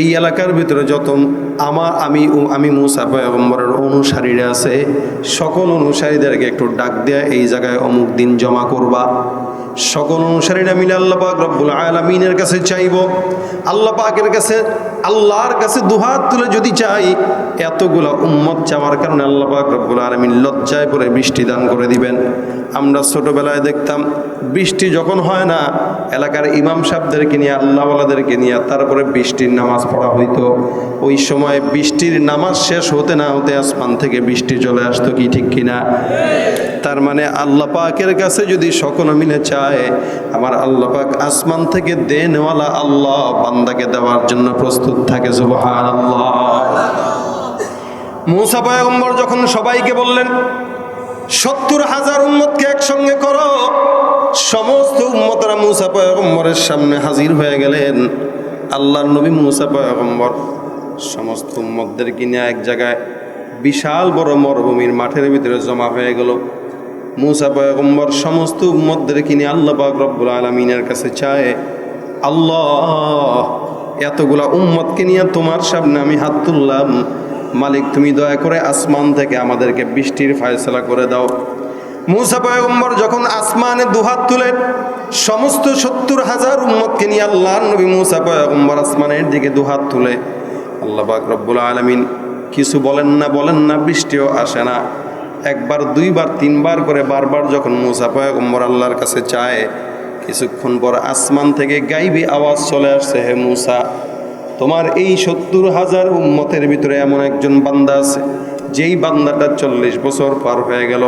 এই এলাকার ভিতরে যত আমার আমি আমি মুসা পয়গম্বরের অনুসারীরা আছে, সকল অনুসারীদেরকে একটু ডাক দেয়া এই জায়গায় অমুক দিন জমা করবা। সকল অনুসারীরা মিলে আল্লাহ পাক রব্বুল আলমিনের কাছে চাইব। আল্লাহ পাকের কাছে, আল্লাহর কাছে দুহাত তুলে যদি চাই, এতগুলা উম্মত চাওয়ার কারণে আল্লাহ পাক রব্বুল আলমিন লজ্জায় পরে বৃষ্টি দান করে দিবেন। আমরা ছোটবেলায় দেখতাম, বৃষ্টি যখন হয় না, এলাকার ইমাম সাহেবদেরকে নিয়ে, আল্লাহওয়ালাদেরকে নিয়ে তারপরে বৃষ্টির নামাজ পড়া হইতো। ওই সময় বৃষ্টির নামাজ শেষ হতে না হতে আসমান থেকে বৃষ্টি চলে আসতো কি ঠিক কিনা? তার মানে আল্লাহ পাকের কাছে যদি সকলে মিলে চায় আমার আল্লাহ পাক আসমান থেকে দেনওয়ালা আল্লাহ বান্দাকে দেওয়ার জন্য প্রস্তুত থাকে সুবহান আল্লাহ মুসা পয়গম্বর যখন সবাইকে বললেন, সত্তর হাজার উম্মতকে একসঙ্গে করো, সমস্ত উম্মতরা মুসা পয়গম্বরের সামনে হাজির হয়ে গেলেন। আল্লাহর নবী মুসা পয়গম্বর সমস্ত উম্মতদেরকে নিয়ে এক জায়গায় বিশাল বড় মরুভূমির মাঠের ভিতরে জমা হয়ে গেল। মুসা পয়গম্বর সমস্ত উম্মতদেরকে নিয়ে আল্লাহ পাক রব্বুল আলমিনের কাছে চায়, আল্লাহ, এতগুলা উম্মতকে নিয়ে তোমার সামনে আমি হাত তুললাম। মালিক, তুমি দয়া করে আসমান থেকে আমাদেরকে বৃষ্টির ফায়সলা করে দাও। মুসা পয়গম্বর যখন আসমানে দুহাত তুলেন সমস্ত সত্তর হাজার উম্মতকে নিয়ে আল্লাহ নবী মুসা পয়গম্বর আসমানের দিকে দুহাত তুলে, আল্লাহ পাক রব্বুল আলমিন কিছু বলেন না বলেন না, বৃষ্টিও আসে না। একবার, দুইবার, তিনবার করে বারবার যখন মুসা পয়গম্বর আল্লাহর কাছে চায়, কিছুক্ষণ পর আসমান থেকে গাইবি আওয়াজ চলে আসছে, হে মুসা, তোমার এই সত্তর হাজার উম্মতের ভিতরে এমন একজন বান্দা আছে, যেই বান্দাটা চল্লিশ বছর পার হয়ে গেল।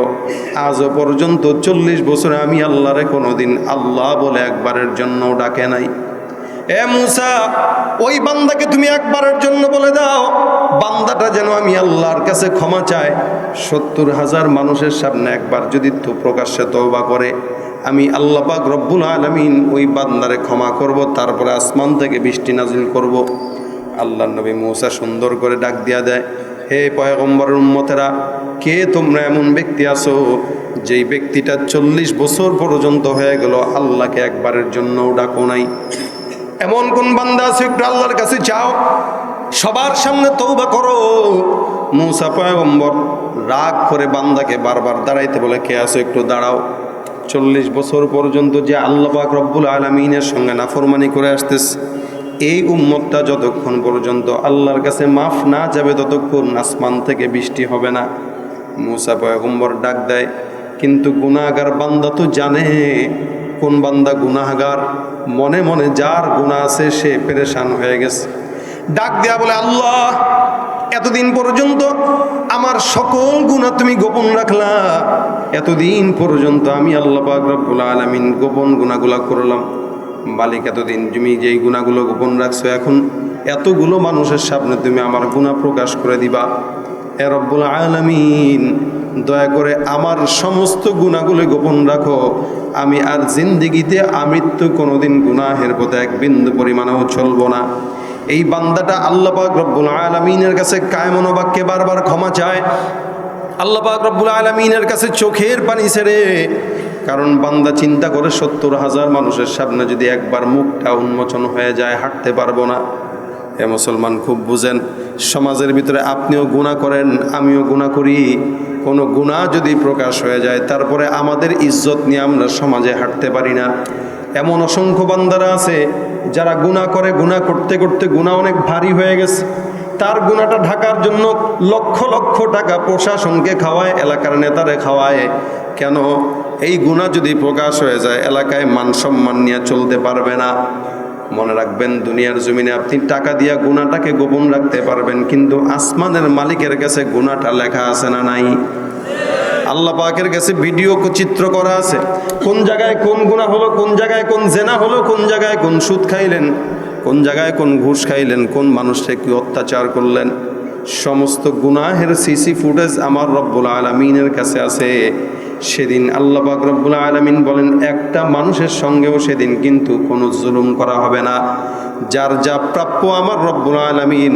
আজও পর্যন্ত চল্লিশ বছরে আমি আল্লাহরে কোনোদিন আল্লাহ বলে একবারের জন্য ডাকে নাই। এ মুসা, ওই বান্দাকে তুমি একবারের জন্য বলে দাও, বান্দাটা যেন আমি আল্লাহর কাছে ক্ষমা চাই সত্তর হাজার মানুষের সামনে একবার যদি তো প্রকাশ্যে তওবা করে, আমি আল্লাহ পাক রব্বুল আলমিন ওই বান্দারে ক্ষমা করব, তারপরে আসমান থেকে বৃষ্টি নাজিল করব। আল্লাহ নবী মৌসা সুন্দর করে ডাক দিয়া দেয়, হে পয়গম্বরের উম্মতেরা, কে তোমরা এমন ব্যক্তি আছো, যেই ব্যক্তিটা চল্লিশ বছর পর্যন্ত হয়ে গেল আল্লাহকে একবারের জন্যও ডাকো নাই? এমন কোন বান্দা আছে, একটু আল্লাহর কাছে যাও। সবার সামনে তৌবা করো। মুসা পয়গম্বর রাগ করে বান্দাকে বারবার দাঁড়াইতে বলে, কে আছো একটু দাঁড়াও। চল্লিশ বছর পর্যন্ত যে আল্লাহ পাক রব্বুল আলমিনের সঙ্গে নাফরমানি করে আসতেছে, এই উম্মতটা যতক্ষণ পর্যন্ত আল্লাহর কাছে মাফ না যাবে, ততক্ষণ আসমান থেকে বৃষ্টি হবে না। মুসা পয়গম্বর ডাক দেয়, কিন্তু গুনাহগার বান্দা তো জানে কোন বান্দা গুনাহগার? মনে মনে যার গুণা আছে সে পেরেশান হয়ে গেছে। ডাক দেয়া বলে, আল্লাহ, এতদিন পর্যন্ত আমার সকল গুণা তুমি গোপন রাখলা। এতদিন পর্যন্ত আমি আল্লাহ রব্বুল আলামিন গোপন গুণাগুলা করলাম। মালিক, এতদিন তুমি যেই গুণাগুলো গোপন রাখছো, এখন এতগুলো মানুষের সামনে তুমি আমার গুণা প্রকাশ করে দিবা। এ রব্বুল আলামিন, দয়া করে আমার সমস্ত গুণাগুলো গোপন রাখো। আমি আর জিন্দিগিতে আমৃত্যু কোনোদিন গুনাহের পথে এক বিন্দু পরিমাণেও চলবো না। এই বান্দাটা আল্লাহ পাক রব্বুল আলমিনের কাছে কায়মনো বাক্যে বারবার ক্ষমা চায়। আল্লাহ পাক রব্বুল আলমিনের কাছে চোখের পানি ছেড়ে, কারণ বান্দা চিন্তা করে সত্তর হাজার মানুষের সামনে যদি একবার মুখটা উন্মোচন হয়ে যায়, হাঁটতে পারব না। এ মুসলমান খুব বুঝেন, সমাজের ভিতরে আপনিও গুণা করেন, আমিও গুণা করি। কোনো গুণা যদি প্রকাশ হয়ে যায়, তারপরে আমাদের ইজ্জত নিয়ে আমরা সমাজে হাঁটতে পারি না। এমন অসংখ্য বান্দারা আছে, যারা গুণা করে গুণা করতে করতে গুণা অনেক ভারী হয়ে গেছে। তার গুণাটা ঢাকার জন্য লক্ষ লক্ষ টাকা প্রশাসনকে খাওয়ায়, এলাকার নেতারে খাওয়ায়। কেন? এই গুণা যদি প্রকাশ হয়ে যায়, এলাকায় মান সম্মান নিয়ে চলতে পারবে না। মনে রাখবেন, দুনিয়ার জমিনে আপনি টাকা দিয়া গুণাটাকে গোপন রাখতে পারবেন, কিন্তু আসমানের মালিকের কাছে গুণাটা লেখা আছে না নাই? আল্লাহ পাকের কাছে ভিডিও চিত্র করা আছে। কোন জায়গায় কোন গুণা হলো, কোন জায়গায় কোন জেনা হলো, কোন জায়গায় কোন সুদ খাইলেন, কোন জায়গায় কোন ঘুষ খাইলেন, কোন মানুষকে কি অত্যাচার করলেন? সমস্ত গুনাহের সিসি ফুটেজ আমার রব্বুল আলমিনের কাছে আছে। সেদিন আল্লাহ রব্বুল আলমিন বলেন, একটা মানুষের সঙ্গেও সেদিন কিন্তু কোনো জুলুম করা হবে না। যার যা প্রাপ্য আমার রব্বুল আলমিন,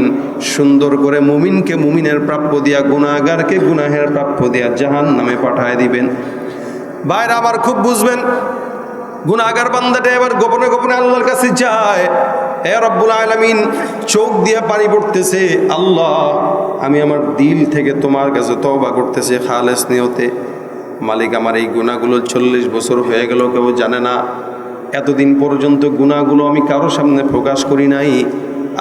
সুন্দর করে মুমিনকে মুমিনের প্রাপ্য দিয়া গুনাগারকে গুনাহের প্রাপ্য দিয়া জাহান নামে পাঠায় দিবেন। বাইরে আবার খুব বুঝবেন গুনাগার বান্দাটা এবার গোপনে গোপনে আল্লাহর কাছে যায়। এ রব্বুল আলমিন, চোখ দিয়ে পানি পড়তেছে। আল্লাহ, আমি আমার দিল থেকে তোমার কাছে তবা করতেছি, খালেস নিয়তে। মালিক, আমার এই গুণাগুলো চল্লিশ বছর হয়ে গেল, কেউ জানে না। এতদিন পর্যন্ত গুণাগুলো আমি কারও সামনে প্রকাশ করি নাই।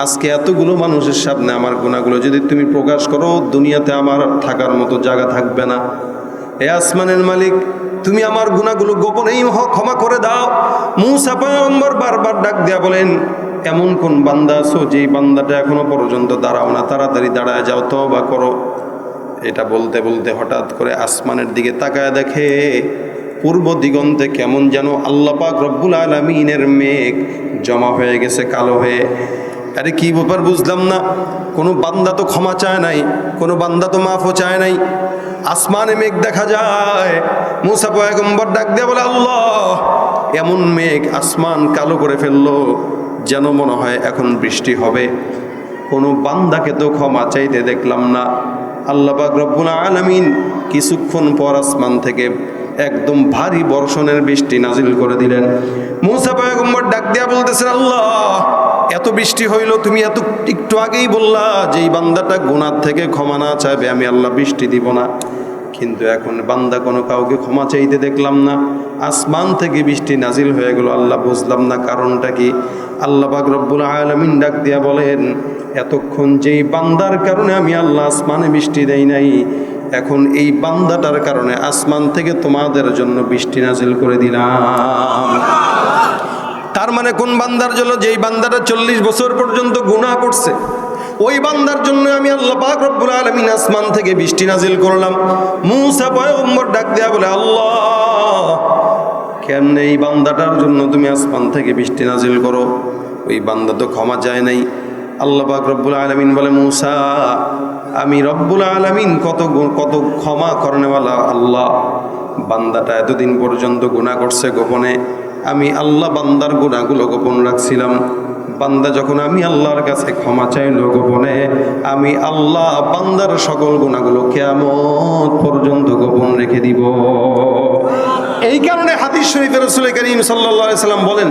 আজকে এতগুলো মানুষের সামনে আমার গুণাগুলো যদি তুমি প্রকাশ করো, দুনিয়াতে আমার থাকার মতো জায়গা থাকবে না। এ আসমানের মালিক, তুমি আমার গুণাগুলো গোপনেই ক্ষমা করে দাও। মুসা পয়গম্বর বারবার ডাক দিয়া বলেন, এমন কোন বান্দা আছো, যেই বান্দাটা এখনও পর্যন্ত দাঁড়াও না, তাড়াতাড়ি দাঁড়ায় যাও তো বা করো। এটা বলতে বলতে হঠাৎ করে আসমানের দিকে তাকায় দেখে পূর্ব দিগন্তে কেমন যেন আল্লাপাক রব্বুল আলমিনের মেঘ জমা হয়ে গেছে কালো হয়ে। আরে কি ব্যাপার বুঝলাম না। কোনো বান্দা তো ক্ষমা চায় নাই, কোনো বান্দা তো মাফও চায় নাই। আসমানে মেঘ দেখা যায়, মুসা পয়গম্বর ডাক দিয়ে বলে, আল্লাহ, এমন মেঘ আসমান কালো করে ফেলল, যেন মনে হয় এখন বৃষ্টি হবে। কোনো বান্দাকে তো ক্ষমা চাইতে দেখলাম না। আল্লাহ পাক রব্বুল আলমিন কিছুক্ষণ পর আসমান থেকে একদম ভারী বর্ষণের বৃষ্টি নাজিল করে দিলেন। মুসাফায়গম্বর ডাক দিয়া বলতেছেন, আল্লাহ, এত বৃষ্টি হইল, তুমি এত একটু আগেই বললা যে এই বান্দাটা গোনার থেকে ক্ষমা না চাইবে, আমি আল্লাহ বৃষ্টি দিব না। কিন্তু এখন বান্দা কোনো কাউকে ক্ষমা চাইতে দেখলাম না। আসমান থেকে বৃষ্টি নাজিল হয়ে গেল, আল্লাহ বুঝলাম না কারণটা কি। আল্লাহ পাক রব্বুল আলমিন ডাক দিয়া বলেন, এতক্ষণ যেই বান্দার কারণে আমি আল্লাহ আসমানে বৃষ্টি দেই নাই, এখন এই বান্দাটার কারণে আসমান থেকে তোমাদের জন্য বৃষ্টি নাজিল করে দিলাম। তার মানে কোন বান্দার জন্য? যেই বান্দাটা চল্লিশ বছর পর্যন্ত গুনাহ করছে ওই বান্দার জন্য আমি আল্লাহ পাক রব্বুল আলামিন আসমান থেকে বৃষ্টি নাজিল করলাম। মুসা পয়গম্বর ডাক দেয়া বলে, আল্লাহ, কেমনে এই বান্দাটার জন্য তুমি আসমান থেকে বৃষ্টি নাজিল করো? ওই বান্দা তো ক্ষমা চায় নাই। আল্লাহ পাক রব্বুল আলামিন বলে, মুসা, আমি রব্বুল আলামিন কত কত ক্ষমা করনেওয়ালা আল্লাহ। বান্দাটা এতদিন পর্যন্ত গুনাহ করছে গোপনে। আমি আল্লাহ বান্দার গুণাগুলো গোপন রাখছিলাম। বান্দা যখন আমি আল্লাহর কাছে ক্ষমা চাইল গোপনে, আমি আল্লাহ বান্দার সকল গুণাগুলো কেমন পর্যন্ত গোপন রেখে দিব। এই কারণে হাদিস শরীফের রসুল করিম সাল্লা সাল্লাম বলেন,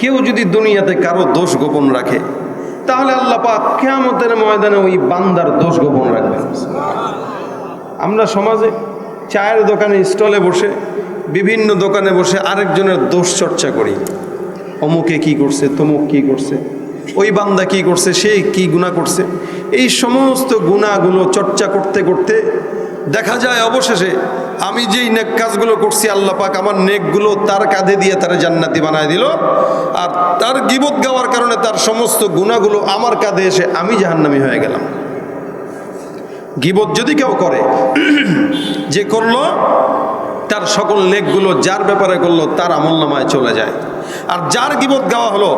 কেউ যদি দুনিয়াতে কারও দোষ গোপন রাখে, তাহলে আল্লাহ পাক কেয়ামতের ময়দানে ওই বান্দার দোষ গোপন রাখবেন। আমরা সমাজে চায়ের দোকানে স্টলে বসে, বিভিন্ন দোকানে বসে আরেকজনের দোষ চর্চা করি। অমুকে কি করছে, তমুক কি করছে, ওই বান্দা কি করছে, সে কি গুণা করছে। এই সমস্ত গুণাগুলো চর্চা করতে করতে দেখা যায় অবশেষে, আমি যেই নেক কাজগুলো করছি, আল্লাহ পাক আমার নেকগুলো তার কাঁধে দিয়ে তার জান্নাতি বানায় দিল। আর তার গিবত গাওয়ার কারণে তার সমস্ত গুণাগুলো আমার কাঁধে এসে আমি জাহান্নামি হয়ে গেলাম। গিবত যদি কেউ করে, যে করল তার সকল নেকগুলো যার ব্যাপারে করল, তার আমল নামায় চলে যায়। আর যার গিবত গাওয়া হলো,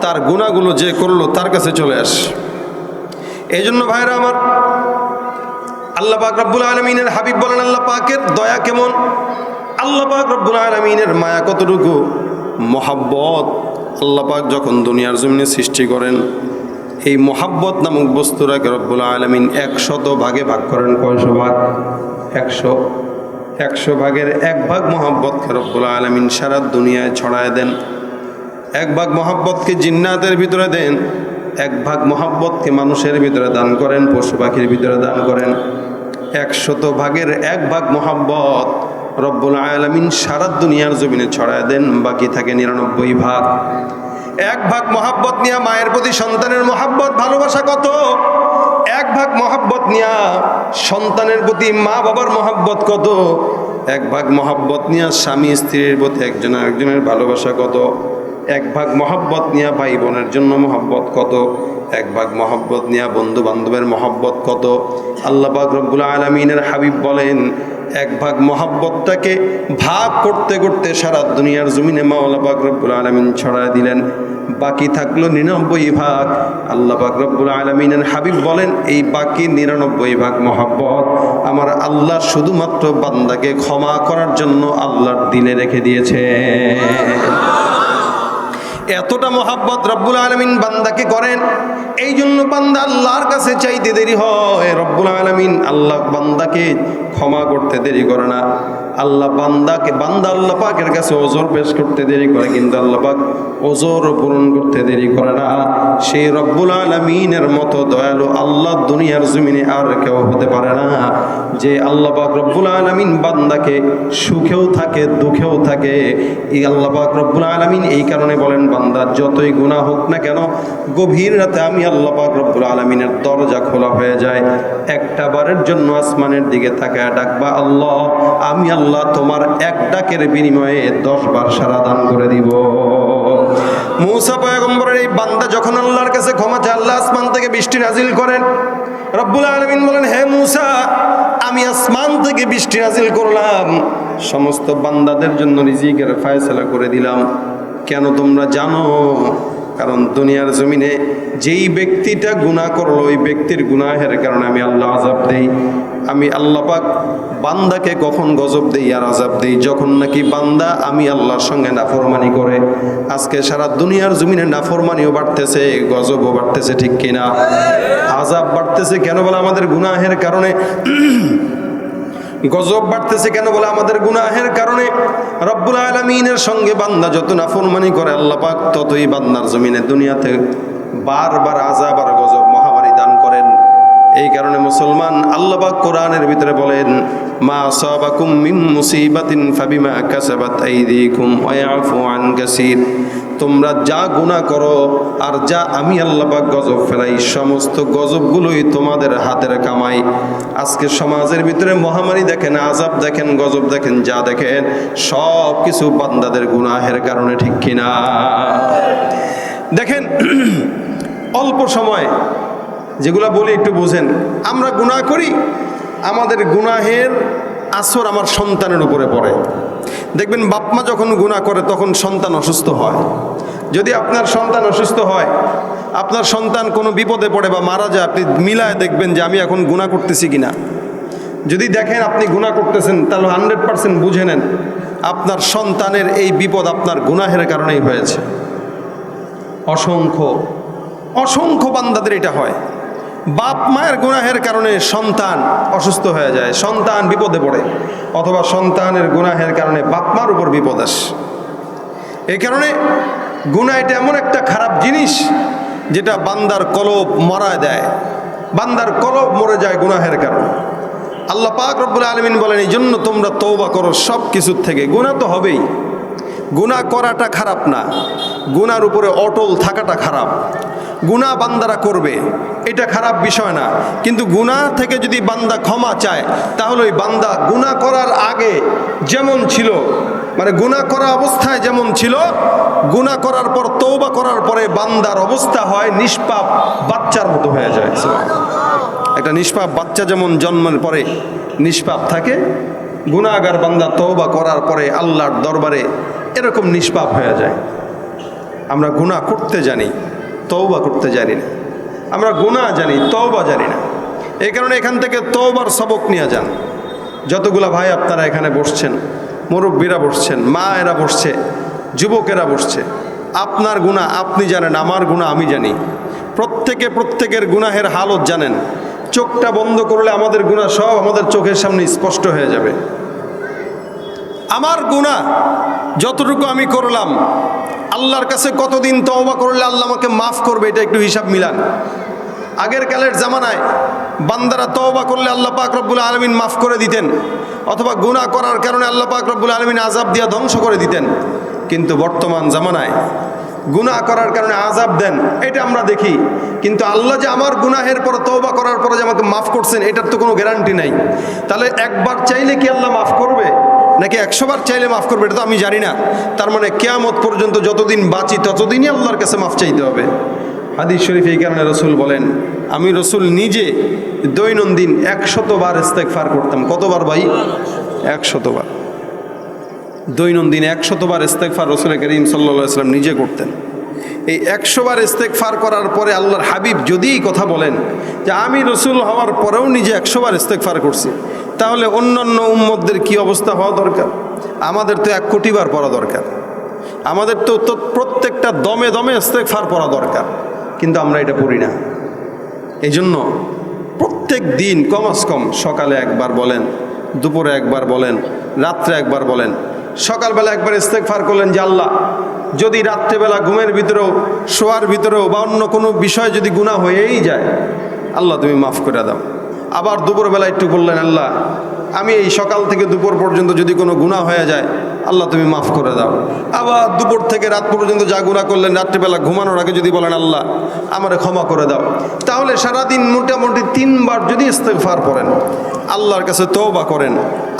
তার গুণাগুলো যে করল, তার কাছে চলে আসে। এই জন্য ভাইরা আমার, আল্লাহ পাক রব্বুল আলমিনের হাবিব বলেন, আল্লাহ পাকের দয়া কেমন? আল্লাহ পাক রব্বুল আলমিনের মায়া কতটুকু? মহাব্বত। আল্লাহ পাক যখন দুনিয়ার জমিনে সৃষ্টি করেন, এই মহাব্বত নামক বস্তুটাকে রব্বুল আলমিন একশত ভাগে ভাগ করেন। কয়শো ভাগ? একশো। একশো ভাগের এক ভাগ মহাব্বতকে রব্বুল আলমিন সারা দুনিয়ায় ছড়ায় দেন। এক ভাগ মহাব্বতকে জিন্নাতের ভিতরে দেন, এক ভাগ মহাব্বতকে মানুষের ভিতরে দান করেন, পশু পাখির ভিতরে দান করেন। একশত ভাগের এক ভাগ মহাব্বত রব্বুল আলমিন সারা দুনিয়ার জমিনে ছড়ায় দেন, বাকি থাকে নিরানব্বই ভাগ। এক ভাগ মহাব্বত নিয়ে মায়ের প্রতি সন্তানের মহাব্বত, ভালোবাসা কত? এক ভাগ মহাব্বত নিয়া সন্তানের প্রতি মা বাবার মহাব্বত কত? এক ভাগ মহাব্বত নিয়া স্বামী স্ত্রীর প্রতি একজন আরেকজনের ভালোবাসা কত? এক ভাগ মহাব্বত নিয়া ভাই বোনের জন্য মহাব্বত কত? এক ভাগ মহাব্বত নিয়া বন্ধু বান্ধবের মহাব্বত কত? আল্লাহ পাক রব্বুল আলমিনের হাবিব বলেন, এক ভাগ মহাব্বতটাকে ভাগ করতে করতে সারা দুনিয়ার জমিনে মাওলা পাক রব্বুল আলমিন ছড়ায় দিলেন। বাকি থাকল নিরানব্বই ভাগ। আল্লাহ পাক রব্বুল আলমিনের হাবিব বলেন, এই বাকি নিরানব্বই ভাগ মহাব্বত আমার আল্লাহ শুধুমাত্র বান্দাকে ক্ষমা করার জন্য আল্লাহর দিলে রেখে দিয়েছে। এতটা মোহাব্বত রব্বুল আলমিন বান্দাকে করেন এই জন্য বান্দা আল্লাহর কাছে চাইতে দেরি হয়। রব্বুল আলমিন আল্লাহ বান্দাকে ক্ষমা করতে দেরি করে না। আল্লাহ বান্দাকে, বান্দা আল্লাহ পাকের কাছে ওজোর পেশ করতে দেরি করে, কিন্তু আল্লাহ পাক ওজোর পূরণ করতে দেরি করে না। সেই রব্বুল আলমিনের মতো দয়ালু আল্লাহ দুনিয়ার জমিনে আর কেউ হতে পারে না। যে আল্লাহ পাক রব্বুল আলমিন বান্দাকে সুখেও থাকে, দুঃখেও থাকে। এই আল্লাহ পাক রব্বুল আলমিন এই কারণে বলেন, বান্দা যতই গুণা হোক না কেন, গভীর রাতে আমি আল্লাহ পাক রব্বুল আলমিনের দরজা খোলা হয়ে যায়। একটা বারের জন্য আসমানের দিকে তাকায় ডাকবা, আল্লাহ, আমি আল্লাহ তোমার এক ডাকের বিনিময়ে দশ বার সারা দান করে দিব। মৌসা পয়গম্বরের এই বান্দা যখন আল্লাহর কাছে ক্ষমা চায়, আল্লাহ আসমান থেকে বৃষ্টি নাজিল করেন। রব্বুল আলমিন বলেন, হে মুসা, আমি আসমান থেকে বৃষ্টি নাজিল করলাম। সমস্ত বান্দাদের জন্য রিজিকের ফায়সালা করে দিলাম। কেন তোমরা জানো? কারণ দুনিয়ার জমিনে যেই ব্যক্তিটা গুনাহ করল, ওই ব্যক্তির গুনাহের কারণে আমি আল্লাহ আজাব দেই। আমি আল্লাহ পাক বান্দাকে কখন গজব দেই আর আজাব দেই? যখন নাকি বান্দা আমি আল্লাহর সঙ্গে নাফরমানি করে। আজকে সারা দুনিয়ার জমিনে নাফরমানিও বাড়তেছে, গজবও বাড়তেছে, ঠিক কিনা? আজাব বাড়তেছে কেন বলে আমাদের গুনাহের কারণে? গজব বাড়তেছে কেন বলে আমাদের গুনাহের কারণে? রব্বুল আলমিনের সঙ্গে বান্দা যত না নাফরমানি করে, আল্লাহ পাক ততই বান্দার জমিনে দুনিয়াতে বারবার আজাব আর গজব, মহামারী দান করেন। এই কারণে মুসলমান আল্লাপাক কোরআনের ভিতরে বলেন, মা মুসিবাতিন ফাবিমা কাসাবাত আইদিকুম আন তোমরা যা গুনাহ করো আর যা আমি আল্লাহ পাক গজব ফেলাই, সমস্ত গজবগুলোই তোমাদের হাতের কামাই। আজকে সমাজের ভিতরে মহামারী দেখেন আজাব দেখেন, গজব দেখেন, যা দেখেন সব কিছু বান্দাদের গুনাহের কারণে ঠিক কিনা? দেখেন, অল্প সময়, যেগুলা বলি একটু বুঝেন। আমরা গুনাহ করি, আমাদের গুনাহের আসর আমার সন্তানের উপরে পড়ে। দেখবেন বাপমা যখন গুনাহ করে, তখন সন্তান অসুস্থ হয়। যদি আপনার সন্তান অসুস্থ হয়, আপনার সন্তান কোনো বিপদে পড়ে বা মারা যায়, আপনি মিলায় দেখবেন যে আমি এখন গুণা করতেছি কিনা। যদি দেখেন আপনি গুনাহ করতেছেন, তাহলে হান্ড্রেড পার্সেন্ট বুঝে নেন, আপনার সন্তানের এই বিপদ আপনার গুনাহের কারণেই হয়েছে। অসংখ্য অসংখ্য বান্দাদের এটা হয়। বাপ মায়ের গুনাহের কারণে সন্তান অসুস্থ হয়ে যায়, সন্তান বিপদে পড়ে, অথবা সন্তানের গুনাহের কারণে বাপ মার উপর বিপদ আসে। এই কারণে গুনাহ এটা এমন একটা খারাপ জিনিস যেটা বান্দার কলব মরায় দেয়। বান্দার কলব মরে যায় গুনাহের কারণে। আল্লাহ পাক রব্বুল আলমিন বলেন এই জন্য তোমরা তৌবা করো সব কিছুর থেকে। গুনাহ তো হবেই। গুনাহ করাটা খারাপ না। গুনার উপরে অটল থাকাটা খারাপ। গুনাহ বান্দারা করবে। এটা খারাপ বিষয় না। কিন্তু গুনাহ থেকে যদি বান্দা ক্ষমা চায়, তাহলে ওই বান্দা গুনাহ করার আগে যেমন ছিল মানে গুনাহ করা অবস্থায় যেমন ছিল, গুনাহ করার পর তৌবা করার পরে বান্দার অবস্থা হয় নিষ্পাপ বাচ্চার মতো হয়ে যায়। একটা নিষ্পাপ বাচ্চা যেমন জন্মের পরে নিষ্পাপ থাকে গুনাগার বান্দা তৌবা করার পরে আল্লাহর দরবারে এরকম নিষ্পাপ হয়ে যায়। আমরা গুনাহ করতে জানি। তৌবা করতে জানি না। আমরা গুনাহ জানি তৌবা জানি না। এই কারণে এখান থেকে তওবার সবক নিয়ে যান। যতগুলা ভাই আপনারা এখানে বসছেন, মুরব্বীরা বসছেন মা এরা বসছে, যুবকেরা বসছে, আপনার গুণা আপনি জানেন, আমার গুণা আমি জানি। প্রত্যেকে প্রত্যেকের গুনাহের হালত জানেন। চোখটা বন্ধ করলে আমাদের গুণা সব আমাদের চোখের সামনে স্পষ্ট হয়ে যাবে। আমার গুণা যতটুকু আমি করলাম, আল্লাহর কাছে কতদিন তওবা করলে আল্লাহ আমাকে মাফ করবে, এটা একটু হিসাব মিলান। আগের কালের জামানায় বান্দারা তওবা করলে আল্লাহ পাক রব্বুল আলমিন মাফ করে দিতেন, অথবা গুনাহ করার কারণে আল্লাহ পাক রব্বুল আলমিন আজাব দিয়া ধ্বংস করে দিতেন। কিন্তু বর্তমান জামানায় গুনাহ করার কারণে আজাব দেন, এটা আমরা দেখি। কিন্তু আল্লাহ যে আমার গুনাহের পর তওবা করার পরে যে আমাকে মাফ করছেন, এটার তো কোনো গ্যারান্টি নাই। তাহলে একবার চাইলে কি আল্লাহ মাফ করবে? নাকি একশোবার চাইলে মাফ করবে, এটা তো আমি জানি না। তার মানে কেয়ামত পর্যন্ত যতদিন বাঁচি, ততদিনই আল্লাহর কাছে মাফ চাইতে হবে। হাদিস শরীফ এই কারণে রসুল বলেন, আমি রসুল নিজে দৈনন্দিন একশতবার ইস্তেকফার করতাম। কতবার ভাই? একশতবার দৈনন্দিন একশতবার ইস্তেকফার রসুল করিম সাল্লা সাল্লাম নিজে করতেন। এই একশোবার ইস্তেকফার করার পরে আল্লাহর হাবিব যদি কথা বলেন যে আমি রসুল হওয়ার পরেও নিজে একশোবার ইস্তেকফার করছি, তাহলে অন্যান্য উম্মতদের কি অবস্থা হওয়া দরকার? আমাদের তো এক কোটিবার পড়া দরকার। আমাদের তো তো প্রত্যেকটা দমে দমে ইস্তেকফার পড়া দরকার। কিন্তু আমরা এটা পড়ি না। এই জন্য প্রত্যেক দিন কমাস কম সকালে একবার বলেন, দুপুরে একবার বলেন, রাত্রে একবার বলেন, সকালবেলা একবার ইস্তেকফার করলেন যে আল্লাহ যদি রাত্রেবেলা ঘুমের ভিতরেও, শোয়ার ভিতরেও বা অন্য কোনো বিষয় যদি গুণা হয়েই যায়, আল্লাহ তুমি মাফ করে দাও। আবার দুপুরবেলা একটু বললেন, আল্লাহ, আমি এই সকাল থেকে দুপুর পর্যন্ত যদি কোনো গুণা হয়ে যায়, আল্লাহ তুমি মাফ করে দাও। আবার দুপুর থেকে রাত পর্যন্ত যা গুণা করলেন, রাত্রিবেলা ঘুমানোর আগে যদি বলেন, আল্লাহ, আমারে ক্ষমা করে দাও। তাহলে সারাদিন মোটামুটি তিনবার যদি ইস্তেগফার করেন আল্লাহর কাছে তওবা করেন,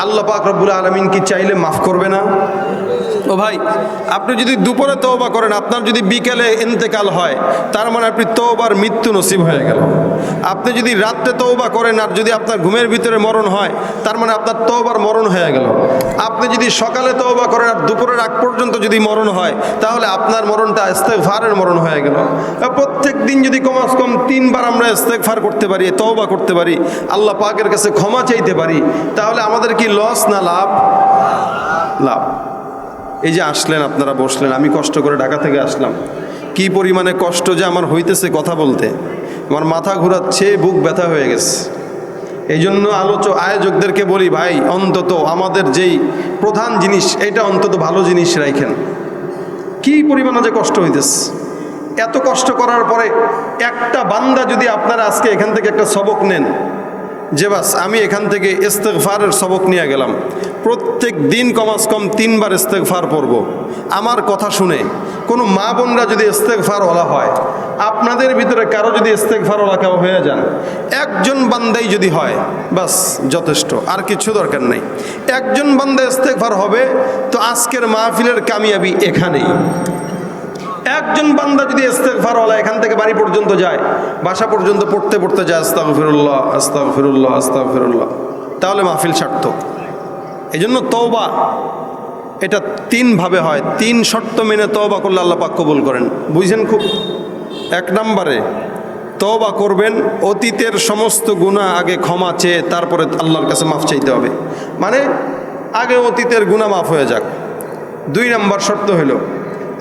আল্লাহ পাক আলমিন কি চাইলে মাফ করবে না? ও ভাই, আপনি যদি দুপুরে তওবা করেন, আপনার যদি বিকেলে ইন্তেকাল হয়, তার মানে আপনি তওবার মৃত্যু নসিব হয়ে গেল। আপনি যদি রাত্রে তওবা করেন আর যদি আপনার ঘুমের ভিতরে মরণ হয়, তার মানে আপনার তওবার মরণ হয়ে গেল। আপনি যদি সকালে তওবা করেন আর দুপুরের আগ পর্যন্ত যদি মরণ হয়, তাহলে আপনার মরণটা ইস্তেগফারের মরণ হয়ে গেল। প্রত্যেক দিন যদি কমাস কম তিনবার আমরা ইস্তেগফার করতে পারি, তওবা করতে পারি, আল্লাহ পাকের কাছে ক্ষমা চাইতে পারি, তাহলে আমাদের কি লস না লাভ? লাভ। এই যে আসলেন, আপনারা বসলেন, আমি কষ্ট করে ঢাকা থেকে আসলাম। কি পরিমাণে কষ্ট যে আমার হইতেছে কথা বলতে। আমার মাথা ঘোরাচ্ছে, বুক ব্যথা হয়ে গেছে। এই জন্য আলোচ, আয়োজকদেরকে বলি, ভাই, অন্তত আমাদের যেই প্রধান জিনিস, এটা অন্তত ভালো জিনিস রাখেন কি পরিমাণে যে কষ্ট হইতেছে। এত কষ্ট করার পরে একটা বান্দা যদি আপনারা আজকে এখান থেকে একটা সবক নেন যে বাস, আমি এখান থেকে ইস্তেকফারের সবক নিয়ে গেলাম। প্রত্যেক দিন কমাস কম তিনবার ইস্তেকফার পড়ব। আমার কথা শুনে কোনো মা বোনরা যদি ইস্তেকফার ওলা হয়, আপনাদের ভিতরে কারও যদি ইস্তেকফার ওলা কেউ হয়ে যান, একজন বান্দাই যদি হয়, বাস, যথেষ্ট, আর কিছু দরকার নেই। একজন বান্দা ইস্তেকফার হবে, তো আজকের মাহফিলের কামিয়াবি এখানেই। একজন বান্দা যদি ইস্তেগফারওয়ালা এখান থেকে বাড়ি পর্যন্ত যায়, বাসা পর্যন্ত পড়তে পড়তে যায়, আস্তাগফিরুল্লাহ আস্তাগফিরুল্লাহ আস্তাগফিরুল্লাহ, তাহলে মাহফিল সার্থক। এই জন্য তওবা, এটা তিনভাবে হয়। তিন শর্ত মেনে তওবা করলে আল্লাহ পাক কবুল করেন। বুঝছেন খুব? এক নম্বরে, তওবা করবেন, অতীতের সমস্ত গুণা আগে ক্ষমা চেয়ে তারপরে আল্লাহর কাছে মাফ চাইতে হবে। মানে আগে অতীতের গুণা মাফ হয়ে যাক। দুই নম্বর শর্ত হলো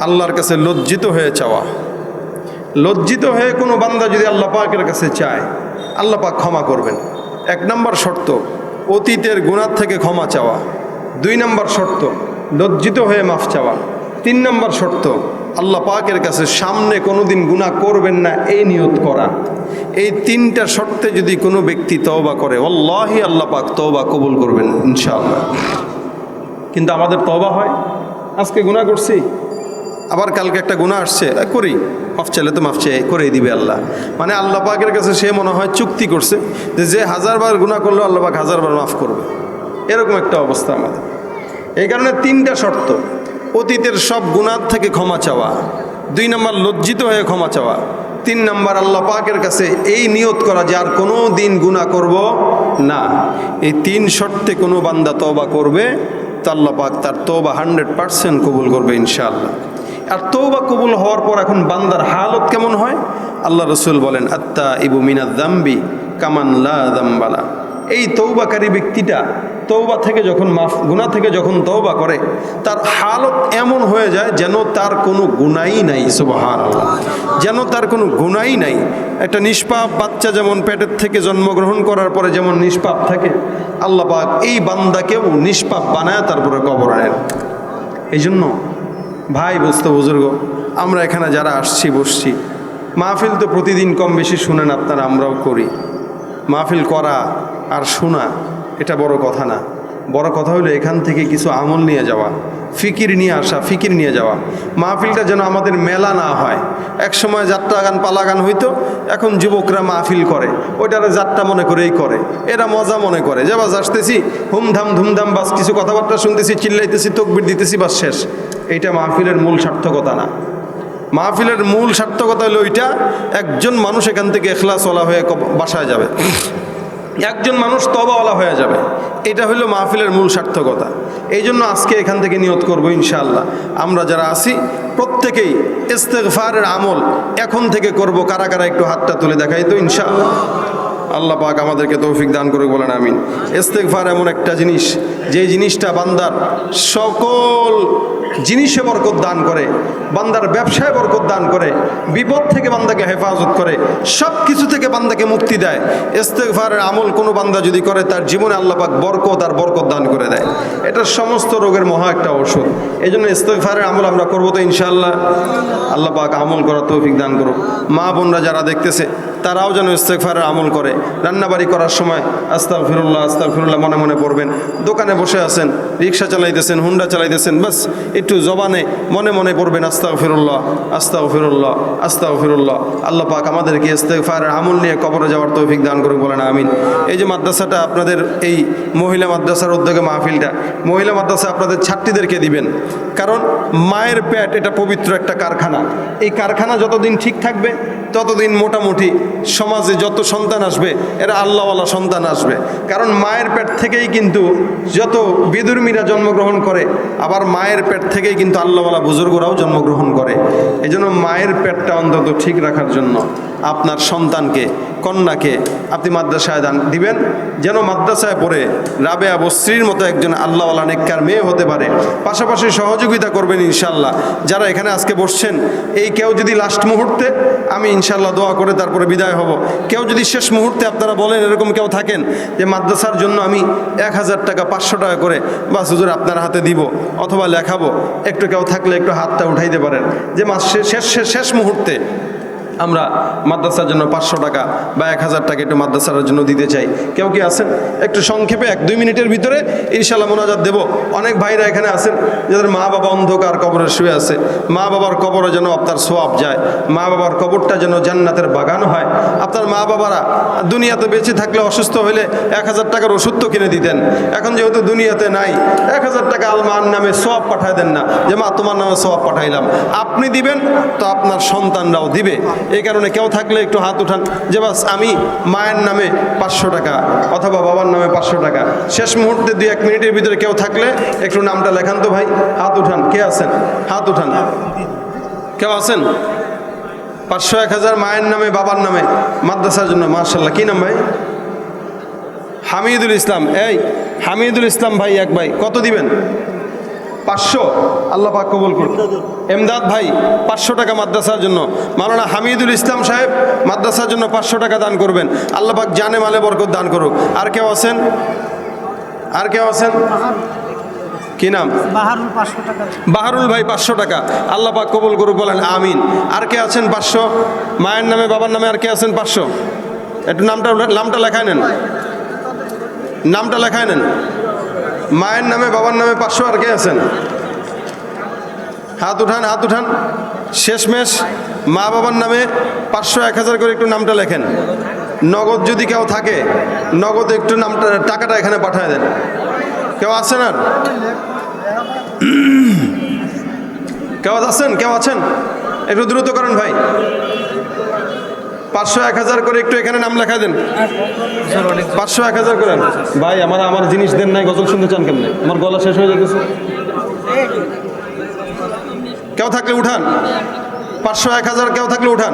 আল্লাহর কাছে লজ্জিত হয়ে চাওয়া। লজ্জিত হয়ে কোনো বান্দা যদি আল্লাহ পাকের কাছে চায়, আল্লাহ পাক ক্ষমা করবেন। এক নম্বর শর্ত, অতীতের গুণার থেকে ক্ষমা চাওয়া। দুই নম্বর শর্ত, লজ্জিত হয়ে মাফ চাওয়া। তিন নম্বর শর্ত, আল্লাহ পাকের কাছে সামনে কোনোদিন গুণা করবেন না, এই নিয়ত করা। এই তিনটা শর্তে যদি কোনো ব্যক্তি তওবা করে অল্লাহি আল্লাহ পাক তওবা কবুল করবেন ইনশাআল্লাহ। কিন্তু আমাদের তওবা হয়? আজকে গুণা করছি? আবার কালকে একটা গুণা আসছে করি। মাফ চাইলে তো মাফ চাই, করেই দিবে আল্লাহ। মানে আল্লাহ পাকের কাছে সে মনে হয় চুক্তি করছে যে যে হাজারবার গুণা করলেও আল্লাহ পাক হাজারবার মাফ করবে। এরকম একটা অবস্থা আমাদের। এই কারণে তিনটা শর্ত। অতীতের সব গুণার থেকে ক্ষমা চাওয়া। দুই নম্বর, লজ্জিত হয়ে ক্ষমা চাওয়া। তিন নম্বর, আল্লাহ পাকের কাছে এই নিয়ত করা যে আর কোনো দিন গুণা করব না। এই তিন শর্তে কোনো বান্দা তওবা করবে, তো আল্লাহ পাক তার তওবা হান্ড্রেড পার্সেন্ট কবুল করবে ইনশাআল্লাহ। আর তৌবা কবুল হওয়ার পর এখন বান্দার হালত কেমন হয়? আল্লাহ রসুল বলেন আত্মা ইবু মিনা দাম্বি কামান লা দাম্বালা। এই তৌবাকারী ব্যক্তিটা তৌবা থেকে যখন মাফ গুণা থেকে যখন তৌবা করে, তার হালত এমন হয়ে যায় যেন তার কোনো গুণাই নাই সুবাহান যেন তার কোনো গুণাই নাই। একটা নিষ্পাপ বাচ্চা যেমন পেটের থেকে জন্মগ্রহণ করার পরে যেমন নিষ্পাপ থাকে, আল্লাহ পাক এই বান্দাকেও নিষ্পাপ বানায় তারপরে কবর নেন এই জন্য ভাই বুঝতে বুজুর্গ, আমরা এখানে যারা আসছি, বসছি, মাহফিল তো প্রতিদিন কম বেশি শুনেন আপনারা, আমরাও করি। মাহফিল করা আর শোনা, এটা বড় কথা না। বড় কথা হলো এখান থেকে কিছু আমল নিয়ে যাওয়া, ফিকির নিয়ে আসা, ফিকির নিয়ে যাওয়া। মাহফিলটা যেন আমাদের মেলা না হয়। এক সময় যাত্রা গান, পালা গান হইতো, এখন যুবকরা মাহফিল করে। ওইটারে যাত্রা মনে করেই করে। এরা মজা মনে করে। যে বাস আসতেছি, হুমধাম ধুমধাম বাস, কিছু কথাবার্তা শুনতেছি, চিল্লাইতেছি, তকবির দিতেছি, বাস শেষ। এইটা মাহফিলের মূল সার্থকতা না। মাহফিলের মূল সার্থকতা হলো ওইটা একজন মানুষ এখান থেকে এখলাসওয়ালা হয়ে বাসায় যাবে। একজন মানুষ তবাওয়ালা হয়ে যাবে। এটা হলো মাহফিলের মূল সার্থকতা। এই জন্য আজকে এখান থেকে নিয়ত করব ইনশাআল্লাহ। আমরা যারা আছি, প্রত্যেকেই ইস্তেগফারের আমল এখন থেকে করব। কারা কারা একটু হাতটা তুলে দেখাই তো ইনশাআল্লাহ। আল্লাহ পাক আমাদেরকে তৌফিক দান করে বলেন, আমিন। ইস্তেগফার এমন একটা জিনিস, যে জিনিসটা বান্দার সকল জিনিসে বরকত দান করে, বান্দার ব্যবসায় বরকত দান করে, বিপদ থেকে বান্দাকে হেফাজত করে সব কিছু থেকে বান্দাকে মুক্তি দেয়। ইস্তেগফারের আমল কোনো বান্দা যদি করে, তার জীবনে আল্লাহ পাক বরকত আর বরকত দান করে দেয়। এটা সমস্ত রোগের মহা একটা ওষুধ এই জন্য ইস্তেগফারের আমল আমরা করব তো ইনশাআল্লাহ। আল্লাহ পাক আমল করার তৌফিক দান করুক। মা বোনরা যারা দেখতেছে তারাও যেন ইস্তেগফারের আমল করে। রান্নাবাড়ি করার সময় আস্তাক ফিরুল্লাহ আস্তাক ফিরুল্লাহ মনে মনে পড়বেন। দোকানে বসে আছেন, রিক্সা চালাইতেছেন, হুন্ডা চালাইতেছেন, বাস, একটু জবানে মনে মনে পড়বেন আস্তাক ফিরুল্লাহ আস্তাক ফিরুল্লাহ আস্তাক ফিরুল্লাহ আল্লাহ পাক আমাদেরকে ইস্তেগফারের আমল নিয়ে কবরে যাওয়ার তৌফিক দান করুক বলেন, আমিন। এই যে মাদ্রাসাটা আপনাদের, এই মহিলা মাদ্রাসার উদ্যোগে মাহফিলটা, মহিলা মাদ্রাসা আপনাদের ছাত্রীদেরকে দিবেন। কারণ মায়ের পেট এটা পবিত্র একটা কারখানা। এই কারখানা যতদিন ঠিক থাকবে ততদিন মোটামুটি সমাজে যত সন্তান আসবে, এরা আল্লাহওয়ালা সন্তান আসবে। কারণ মায়ের পেট থেকেই কিন্তু যত বিদুর্মীরা জন্মগ্রহণ করে, আবার মায়ের পেট থেকেই কিন্তু আল্লাহওয়ালা বুজুর্গরাও জন্মগ্রহণ করে। এই জন্য মায়ের পেটটা অন্তত ঠিক রাখার জন্য। আপনার সন্তানকে, কন্যাকে আপনি মাদ্রাসায় দান দিবেন। যেন মাদ্রাসায় পড়ে রাবেয়া বস্ত্রীর মতো একজন আল্লাহওয়ালা নেককার মেয়ে হতে পারে। পাশাপাশি সহযোগিতা করবেন ইনশাল্লাহ যারা এখানে আজকে বসছেন, এই কেউ যদি লাস্ট মুহূর্তে, আমি ইনশাল্লাহ দোয়া করে তারপরে বিদায় হব। কেউ যদি শেষ মুহূর্তে আপনারা বলেন, এরকম কেউ থাকেন যে মাদ্রাসার জন্য আমি এক হাজার টাকা, পাঁচশো টাকা করে বা হুজুর আপনার হাতে দিব অথবা লেখাবো। একটু কেউ থাকলে একটু হাতটা উঠাইতে পারেন। যে মাস শেষ শেষ মুহূর্তে আমরা মাদ্রাসার জন্য পাঁচশো টাকা বা এক হাজার টাকা একটু মাদ্রাসার জন্য দিতে চাই। কেউ কি আছেন? একটু সংক্ষেপে এক দুই মিনিটের ভিতরে ইনশাল্লাহ মোনাজাত দেব। অনেক ভাইরা এখানে আছেন, যাদের মা বাবা অন্ধকার কবরে শুয়ে আছে। মা বাবার কবরে যেন আপনার সোয়াব যায়, মা বাবার কবরটা যেন জান্নাতের বাগান হয়। আপনার মা বাবারা দুনিয়াতে বেঁচে থাকলে, অসুস্থ হলে এক হাজার টাকার ওষুধ তো কিনে দিতেন। এখন যেহেতু দুনিয়াতে নাই, এক হাজার টাকা আলমার নামে সোয়াব পাঠায় দেন না। যে মা, তোমার নামে সোয়াব পাঠাইলাম। আপনি দিবেন, তো আপনার সন্তানরাও দিবে। এই কারণে কেউ থাকলে একটু হাত উঠান। যে বাস, আমি মায়ের নামে পাঁচশো টাকা অথবা বাবার নামে পাঁচশো টাকা। শেষ মুহূর্তে দুই এক মিনিটের ভিতরে কেউ থাকলে একটু নামটা লেখান তো ভাই। হাত উঠান, কে আছেন? হাত উঠান। কেউ আছেন? পাঁচশো এক হাজার মায়ের নামে, বাবার নামে, মাদ্রাসার জন্য মার্শাল্লাহ কী নাম ভাই? হামিদুল ইসলাম। এই, হামিদুল ইসলাম ভাই, এক ভাই। কত দিবেন? পাঁচশো। আল্লাহ পাক কবুল করুন। এমদাদ ভাই পাঁচশো টাকা মাদ্রাসার জন্য। মাওলানা হামিদুল ইসলাম সাহেব মাদ্রাসার জন্য পাঁচশো টাকা দান করবেন। আল্লাহ পাক জানে মালে বরকত দান করুক। আর কেউ আছেন? আর কেউ আছেন? কি নাম? বাহারুল পাঁচশো টাকা। বাহারুল ভাই পাঁচশো টাকা। আল্লাহ পাক কবুল করুক বলেন আমিন। আর কে আছেন পাঁচশো? মায়ের নামে বাবার নামে আর কে আছেন পাঁচশো? একটু নামটা নামটা লেখায় নেন। নামটা লেখায় নেন। মায়ের নামে বাবার নামে পাঁচশো আর কে আছেন? হাত উঠান হাত উঠান। শেষমেশ মা বাবার নামে পাঁচশো এক হাজার করে একটু নামটা লেখেন। নগদ যদি কেউ থাকে, নগদ একটু নামটা, টাকাটা এখানে পাঠায় দেন। কেউ আছেন আর? কেউ আছেন? কেউ আছেন? একটু দ্রুত করেন ভাই। পাঁচশো এক হাজার করে একটু এখানে নাম লেখা দেন। পাঁচশো এক হাজার করেন ভাই, আমার আমার জিনিস দেন নাই, গজল শুনতে চান কেমনে? আমার গলা শেষ হয়ে যেতেছে কেউ থাকলে উঠান। পাঁচশো এক হাজার কেউ থাকলে উঠান।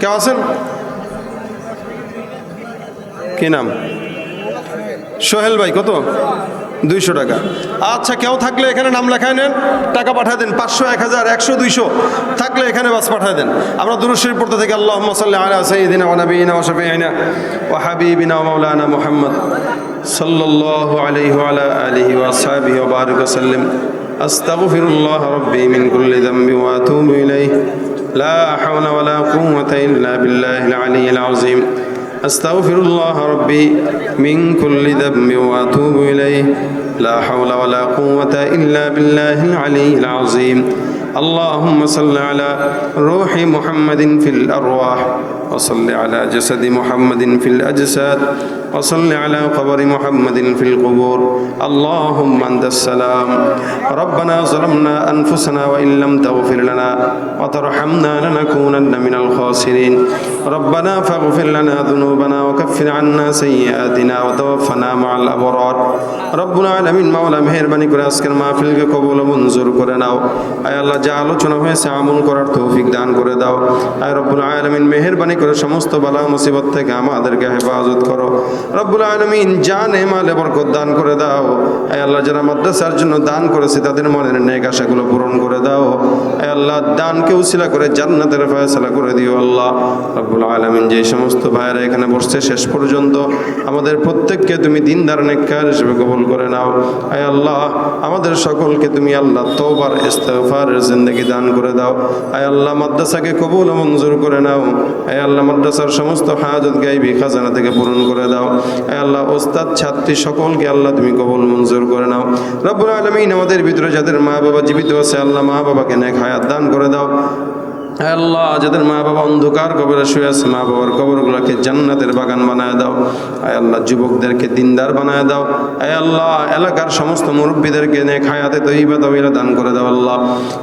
কেউ আছেন? কি নাম? সোহেল ভাই, কত? দুইশো টাকা। আচ্ছা কেউ থাকলে এখানে নাম লেখায় নেন। টাকা পাঠায় দেন পাঁচশো, এক হাজার, একশো, দুইশো। থাকলে এখানে বাস পাঠায় দেন। আমরা দুরুশরীফ পড়তে থাকি আল্লাহ সাল্লি আলা সাইয়্যিদিনা ওয়া নাবিয়িনা ওয়া শাফিঈনা ওয়া হাবিবিনা ওয়া মাওলানা মুহাম্মদ সাল্লিম। রাব্বি মিন কুল্লি যামবি ওয়া আতুবু ইলাইহি। লা হাওলা ওয়া লা কুওয়াতা ইল্লা বিল্লাহিল আলিয়্যিল আযীম। أستغفر الله ربي من كل ذنب وأتوب إليه. لا حول ولا قوة إلا بالله العلي العظيم. اللهم صل على روح محمد في الأرواح وصل على جسد محمد في الأجساد وصل على قبر محمد في القبور اللهم أنت السلام ربنا ظلمنا أنفسنا وإن لم تغفر لنا وترحمنا لنكونن من الخاسرين ربنا فاغفر لنا ذنوبنا وكفر عنا سيئاتنا وتوفنا مع الأبرار রব্বুল আলমিন মাওলা মেহরবানি করে আজকের মাহফিলকে কবুল ও মঞ্জুর করে নাও আয় আল্লাহ যা আলোচনা হয়েছে আমল করার তৌফিক দান করে দাও আয় রব্বুল আলমিন মেহরবানি করে সমস্ত বালা মুসিবত থেকে আমাদেরকে হেফাজত করো রব্বুল আলমিন জানে মালে বরকত দান করে দাও। আয় আল্লাহ যারা মাদ্রাসার জন্য দান করেছে, তাদের মনের নেক আশাগুলো পূরণ করে দাও। আয় আল্লাহ দানকে উসিলা করে জান্নাতের ফয়সালা করে দিও আল্লাহ। রব্বুল আলমিন যে সমস্ত ভাইয়েরা এখানে বসছে, শেষ পর্যন্ত আমাদের প্রত্যেককে তুমি দিন দিনদার নেককার হিসেবে কবুল করে নাও। আয় আল্লাহ, আমাদের সকলকে তুমি আল্লাহ তোবার ইস্তেফারের জিন্দগি দান করে দাও। আয় আল্লাহ, মাদ্রাসাকে কবুল মঞ্জুর করে নাও। আয় আল্লাহ, মাদ্রাসার সমস্ত হাজত গাইবি খাজানা থেকে পূরণ করে দাও। আল্লাহ, ওস্তাদ, ছাত্রী সকলকে আল্লাহ তুমি কবল মঞ্জুর করে নাও। রব্বুল আলমিন আমাদের ভিতরে যাদের মা বাবা জীবিত আছে, আল্লাহ মা বাবাকে নেক হায়াত দান করে দাও। আল্লাহ, যাদের মা বাবা অন্ধকার কবরে শুয়ে আছে মা বাবার কবরগুলোকে জান্নাতের বাগান বানায় দাও। আয় আল্লাহ, যুবকদেরকে দিনদার বানায় দাও। আয় আল্লাহ, এলাকার সমস্ত মুরব্বীদেরকে নে খায়াতে তৈবা তবিলা দান করে দাও, আল্লাহ।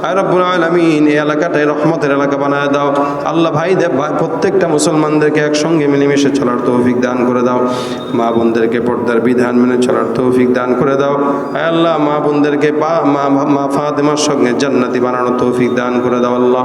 আয় রব্বুল আলমিন, এই এলাকাটাই রহমতের এলাকা বানায় দাও। আল্লাহ, ভাই প্রত্যেকটা মুসলমানদেরকে একসঙ্গে মিলেমিশে চলার তৌফিক দান করে দাও। মা বোনদেরকে পর্দার বিধান মেনে চলার তৌফিক দান করে দাও। আয় আল্লাহ মা বোনদেরকে মা, ফাতেমার সঙ্গে জান্নাতি বানানোর তৌফিক দান করে দাও, আল্লাহ।